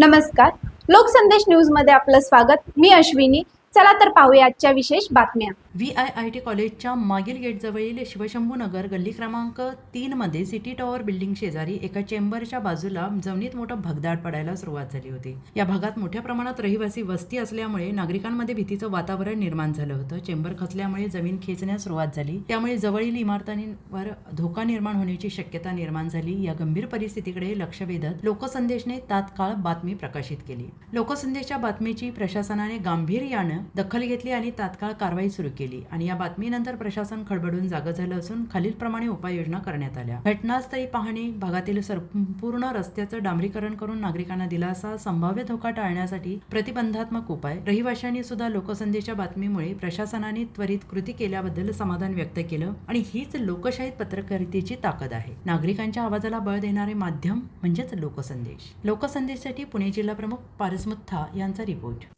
नमस्कार. लोकसंदेश न्यूजमध्ये आपलं स्वागत. मी अश्विनी. चला तर पाहूया आजच्या विशेष बातम्या. व्ही आय आय टी कॉलेजच्या मागील गेटजवळील शिवशंभू नगर गल्ली क्रमांक तीनमध्ये सिटी टॉवर बिल्डिंग शेजारी एका चेंबरच्या बाजूला जमिनीत मोठं भगदाड पडायला सुरुवात झाली होती. या भागात मोठ्या प्रमाणात रहिवासी वस्ती असल्यामुळे नागरिकांमध्ये भीतीचं वातावरण निर्माण झालं होतं. चेंबर खचल्यामुळे जमीन खेचण्यास सुरुवात झाली. त्यामुळे जवळील इमारतींवर धोका निर्माण होण्याची शक्यता निर्माण झाली. या गंभीर परिस्थितीकडे लक्ष वेधत लोकसंदेशने तात्काळ बातमी प्रकाशित केली. लोकसंदेशच्या बातमीची प्रशासनाने गांभीर्यानं दखल घेतली आणि तात्काळ कारवाई सुरू केली आणि या बातमीनंतर प्रशासन खडबडून जागं झालं असून खालीलप्रमाणे उपाययोजना करण्यात आल्या. घटनास्थळी पाहणी भागातील संपूर्ण रस्त्याचं डांबरीकरण करून नागरिकांना दिलासा संभाव्य धोका टाळण्यासाठी प्रतिबंधात्मक उपाय रहिवाशांनी सुद्धा लोकसंधीच्या बातमीमुळे प्रशासनाने त्वरित कृती केल्याबद्दल समाधान व्यक्त केलं आणि हीच लोकशाहीत पत्रकारितेची ताकद आहे. नागरिकांच्या आवाजाला बळ देणारे माध्यम म्हणजेच लोकसंदेश. लोकसंदेशसाठी पुणे जिल्हा प्रमुख पारस मुथा यांचा रिपोर्ट.